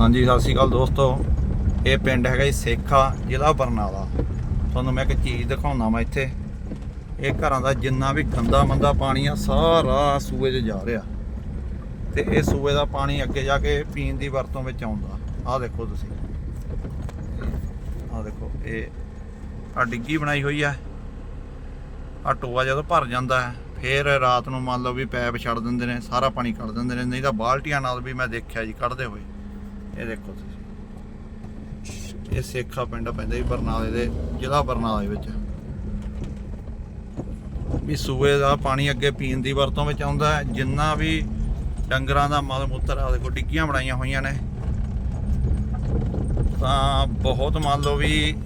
ਹਾਂਜੀ, ਸਤਿ ਸ਼੍ਰੀ ਅਕਾਲ ਦੋਸਤੋ। ਇਹ ਪਿੰਡ ਹੈਗਾ ਜੀ ਸੇਖਾ, ਜ਼ਿਲ੍ਹਾ ਬਰਨਾਲਾ। ਤੁਹਾਨੂੰ ਮੈਂ ਇੱਕ ਚੀਜ਼ ਦਿਖਾਉਣਾ ਮੈਂ ਇੱਥੇ। ਇਹ ਘਰਾਂ ਦਾ ਜਿੰਨਾ ਵੀ ਗੰਦਾ ਮੰਦਾ ਪਾਣੀ ਆ, ਸਾਰਾ ਸੂਏ 'ਚ ਜਾ ਰਿਹਾ। ਤੇ ਇਹ ਸੂਏ ਦਾ ਪਾਣੀ ਅੱਗੇ ਜਾ ਕੇ ਪੀਣ ਦੀ ਵਰਤੋਂ ਵਿੱਚ ਆਉਂਦਾ। ਆਹ ਦੇਖੋ ਤੁਸੀਂ। ਆਹ ਦੇਖੋ, ਇਹ ਆ ਡਿੱਗੀ ਬਣਾਈ ਹੋਈ ਆ। ਆ ਟੋਆ ਜਦੋਂ ਭਰ ਜਾਂਦਾ ਹੈ, ਫੇਰ ਰਾਤ ਨੂੰ ਮੰਨ ਲਓ ਵੀ ਪੈਪ ਛੱਡ ਦਿੰਦੇ ਨੇ, ਸਾਰਾ ਪਾਣੀ ਕੱਢ ਦਿੰਦੇ ਨੇ, ਨਹੀਂ ਤਾਂ ਬਾਲਟੀਆਂ ਨਾਲ ਵੀ ਮੈਂ ਦੇਖਿਆ ਜੀ, ਕੱਢਦੇ ਹੋਏ। ਇਹ ਦੇਖੋ ਤੁਸੀਂ ਇਹ ਸੇਖਾ ਪਿੰਡ ਪੈਂਦਾ ਜੀ, ਬਰਨਾਲੇ ਦੇ, ਜ਼ਿਲ੍ਹਾ ਬਰਨਾਲੇ ਵਿੱਚ। ਵੀ ਸੂਏ ਦਾ ਪਾਣੀ ਅੱਗੇ ਪੀਣ ਦੀ ਵਰਤੋਂ ਵਿੱਚ ਆਉਂਦਾ ਹੈ। ਜਿੰਨਾ ਵੀ ਡੰਗਰਾਂ ਦਾ ਮਲ ਮੂਤਰ ਆ, ਦੇਖੋ, ਡਿੱਗੀਆਂ ਬਣਾਈਆਂ ਹੋਈਆਂ ਨੇ। ਤਾਂ ਬਹੁਤ ਮੰਨ ਲਓ ਵੀ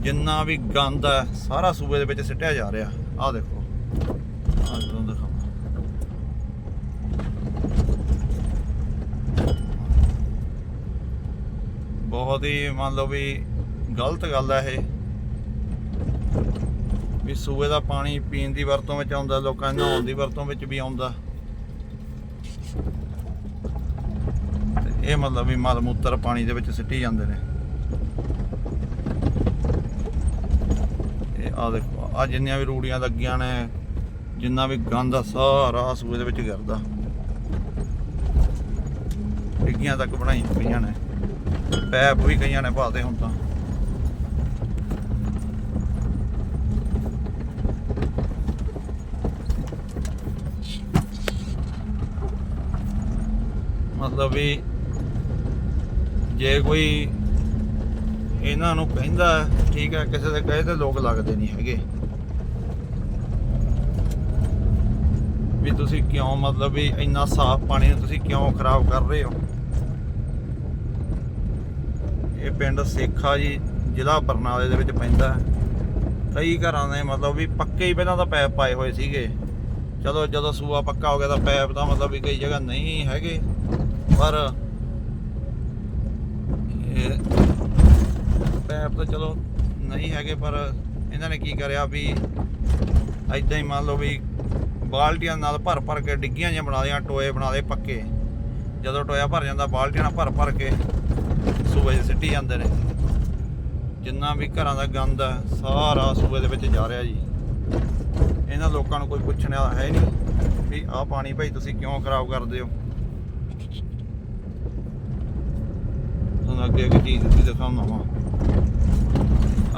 ਜਿੰਨਾ ਵੀ ਗੰਦ ਹੈ, ਸਾਰਾ ਸੂਏ ਦੇ ਵਿੱਚ ਸਿੱਟਿਆ ਜਾ ਰਿਹਾ। ਆਹ ਦੇਖੋ। ਆਹ ਜਦੋਂ ਦਿਖਾਵਾਂ। ਬਹੁਤ ਹੀ ਮੰਨ ਲਓ ਵੀ ਗਲਤ ਗੱਲ ਹੈ ਇਹ। ਵੀ ਸੂਏ ਦਾ ਪਾਣੀ ਪੀਣ ਦੀ ਵਰਤੋਂ ਵਿੱਚ ਆਉਂਦਾ, ਲੋਕਾਂ ਦੇ ਨਹਾਉਣ ਦੀ ਵਰਤੋਂ ਵਿੱਚ ਵੀ ਆਉਂਦਾ। ਇਹ ਮਤਲਬ ਵੀ ਮਲ ਮੂਤਰ ਪਾਣੀ ਦੇ ਵਿੱਚ ਸਿੱਟੀ ਜਾਂਦੇ ਨੇ। ਇਹ ਆ ਦੇਖੋ ਆ ਜਿੰਨੀਆਂ ਵੀ ਰੂੜੀਆਂ ਲੱਗੀਆਂ ਨੇ, ਜਿੰਨਾ ਵੀ ਗੰਦ ਆ, ਸਾਰਾ ਸੂਏ ਦੇ ਵਿੱਚ ਗਿਰਦਾ। ਡਿੱਗੀਆਂ ਤੱਕ ਬਣਾਈਆਂ ਪਈਆਂ ਨੇ। ਪੈਪ ਵੀ ਕਈਆਂ ਨੇ ਪਾਤੇ ਹੁਣ ਤਾਂ। ਮਤਲਬ ਵੀ ਜੇ ਕੋਈ ਇਹਨਾਂ ਨੂੰ ਕਹਿੰਦਾ, ਠੀਕ ਹੈ, ਕਿਸੇ ਦੇ ਕਹੇ ਤੇ ਲੋਕ ਲੱਗਦੇ ਨਹੀਂ ਹੈਗੇ। ਵੀ ਤੁਸੀਂ ਕਿਉਂ, ਮਤਲਬ ਵੀ ਇੰਨਾ ਸਾਫ਼ ਪਾਣੀ ਨੂੰ ਤੁਸੀਂ ਕਿਉਂ ਖਰਾਬ ਕਰ ਰਹੇ ਹੋ? ਇਹ ਪਿੰਡ ਸੇਖਾ ਜੀ ਜ਼ਿਲ੍ਹਾ ਬਰਨਾਲੇ ਦੇ ਵਿੱਚ ਪੈਂਦਾ ਕਈ ਘਰਾਂ ਨੇ ਮਤਲਬ ਵੀ ਪੱਕੇ ਹੀ ਪਹਿਲਾਂ ਤਾਂ ਪੈਪ ਪਾਏ ਹੋਏ ਸੀਗੇ। ਚਲੋ ਜਦੋਂ ਸੂਆ ਪੱਕਾ ਹੋ ਗਿਆ ਤਾਂ ਪੈਪ ਤਾਂ ਮਤਲਬ ਵੀ ਕਈ ਜਗ੍ਹਾ ਨਹੀਂ ਹੈਗੇ। ਪਰ ਪੈਪ ਤਾਂ ਚਲੋ ਨਹੀਂ ਹੈਗੇ, ਪਰ ਇਹਨਾਂ ਨੇ ਕੀ ਕਰਿਆ ਵੀ ਐਦਾਂ ਹੀ ਮੰਨ ਲਓ ਵੀ ਬਾਲਟੀਆਂ ਨਾਲ ਭਰ ਭਰ ਕੇ ਡਿੱਗੀਆਂ ਜਿਹੀਆਂ ਬਣਾ ਲਿਆ ਟੋਏ ਬਣਾ ਲਏ ਪੱਕੇ। ਜਦੋਂ ਟੋਇਆ ਭਰ ਜਾਂਦਾ ਬਾਲਟੀਆਂ ਨਾਲ ਭਰ ਭਰ ਕੇ ਸੂਏ 'ਚ ਸਿੱਟੀ ਜਾਂਦੇ ਨੇ। ਜਿੰਨਾ ਵੀ ਘਰਾਂ ਦਾ ਗੰਦ ਹੈ ਸਾਰਾ ਸੂਏ ਦੇ ਵਿੱਚ ਜਾ ਰਿਹਾ ਜੀ। ਇਹਨਾਂ ਲੋਕਾਂ ਨੂੰ ਕੋਈ ਪੁੱਛਣ ਵਾਲਾ ਹੈ ਨਹੀਂ ਵੀ ਆਹ ਪਾਣੀ ਭਾਈ ਤੁਸੀਂ ਕਿਉਂ ਖਰਾਬ ਕਰਦੇ ਹੋ? ਤੁਹਾਨੂੰ ਅੱਗੇ ਅੱਗੇ ਚੀਜ਼ ਤੁਸੀਂ ਦਿਖਾਉਣਾ ਵਾ।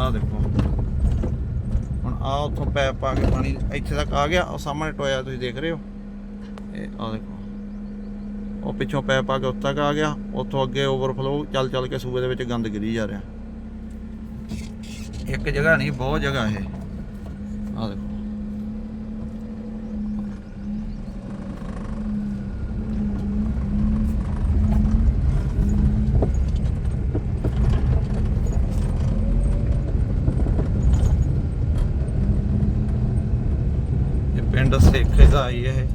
ਆਹ ਦੇਖੋ। ਹੁਣ ਆਹ ਉੱਥੋਂ ਪੈਪ ਪਾ ਕੇ ਪਾਣੀ ਇੱਥੇ ਤੱਕ ਆ ਗਿਆ ਉਹ ਸਾਹਮਣੇ ਟੋਇਆ ਤੁਸੀਂ ਦੇਖ ਰਹੇ ਹੋ। ਇਹ ਆਹ ਦੇਖੋ। ਉਹ ਪਿੱਛੋਂ ਪੈਪ ਪਾ ਕੇ ਉੱਥੇ ਤੱਕ ਆ ਗਿਆ। ਉੱਥੋਂ ਅੱਗੇ ਓਵਰਫਲੋ ਚੱਲ ਚੱਲ ਕੇ ਸੂਏ ਦੇ ਵਿੱਚ ਗੰਦ ਗਿਰੀ ਜਾ ਰਿਹਾ। ਇੱਕ ਜਗ੍ਹਾ ਨਹੀਂ, ਬਹੁਤ ਜਗ੍ਹਾ ਇਹ। ਆਹ ਦੇਖੋ। ਪਿੰਡ ਸੇਖੇ ਦਾ ਆਈ ਇਹ।